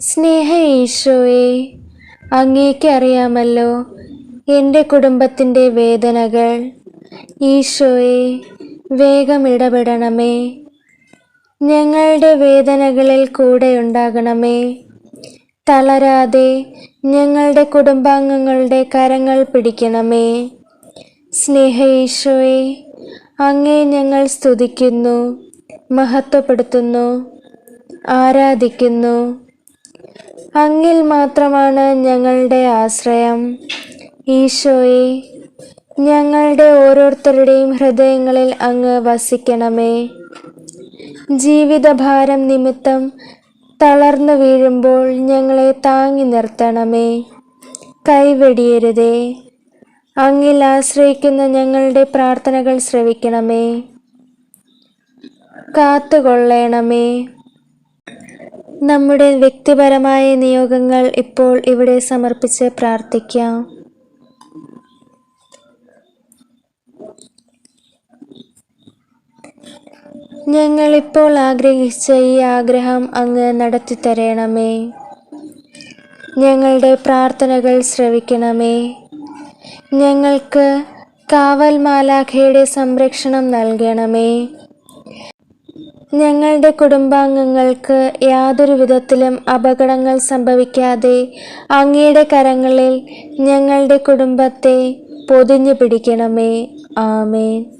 സ്നേഹ ഈശോയെ അങ്ങേക്ക് അറിയാമല്ലോ എന്റെ കുടുംബത്തിന്റെ വേദനകൾ. ഈശോയെ വേഗം ഇടപെടണമേ. ഞങ്ങളുടെ വേദനകളിൽ കൂടെ ഉണ്ടാകണമേ. തളരാതെ ഞങ്ങളുടെ കുടുംബാംഗങ്ങളുടെ കരങ്ങൾ പിടിക്കണമേ. സ്നേഹ ഈശോയെ അങ്ങേ ഞങ്ങൾ സ്തുതിക്കുന്നു മഹത്വപ്പെടുത്തുന്നു. ആരാധിക്കുന്നു. അങ്ങിൽ മാത്രമാണ് ഞങ്ങളുടെ ആശ്രയം. ഈശോയെ ഞങ്ങളുടെ ഓരോരുത്തരുടെയും ഹൃദയങ്ങളിൽ അങ്ങ് വസിക്കണമേ. ജീവിതഭാരം നിമിത്തം തളർന്നു വീഴുമ്പോൾ ഞങ്ങളെ താങ്ങി നിർത്തണമേ. കൈവെടിയരുതേ അങ്ങിൽ ആശ്രയിക്കുന്ന ഞങ്ങളുടെ പ്രാർത്ഥനകൾ ശ്രവിക്കണമേ. കാത്തുകൊള്ളണമേ. നമ്മുടെ വ്യക്തിപരമായ നിയോഗങ്ങൾ ഇപ്പോൾ ഇവിടെ സമർപ്പിച്ച് പ്രാർത്ഥിക്കാം. ഞങ്ങൾ ഇപ്പോൾ ആഗ്രഹിച്ച ഈ ആഗ്രഹം അങ്ങ് നടത്തി തരണമേ ഞങ്ങളുടെ പ്രാർത്ഥനകൾ ശ്രവിക്കണമേ. ഞങ്ങൾക്ക് കാവൽ മാലാഖയുടെ സംരക്ഷണം നൽകണമേ. ഞങ്ങളുടെ കുടുംബാംഗങ്ങൾക്ക് യാതൊരു വിധത്തിലും അപകടങ്ങൾ സംഭവിക്കാതെ അങ്ങയുടെ കരങ്ങളിൽ ഞങ്ങളുടെ കുടുംബത്തെ പൊതിഞ്ഞു പിടിക്കണമേ. ആമേൻ.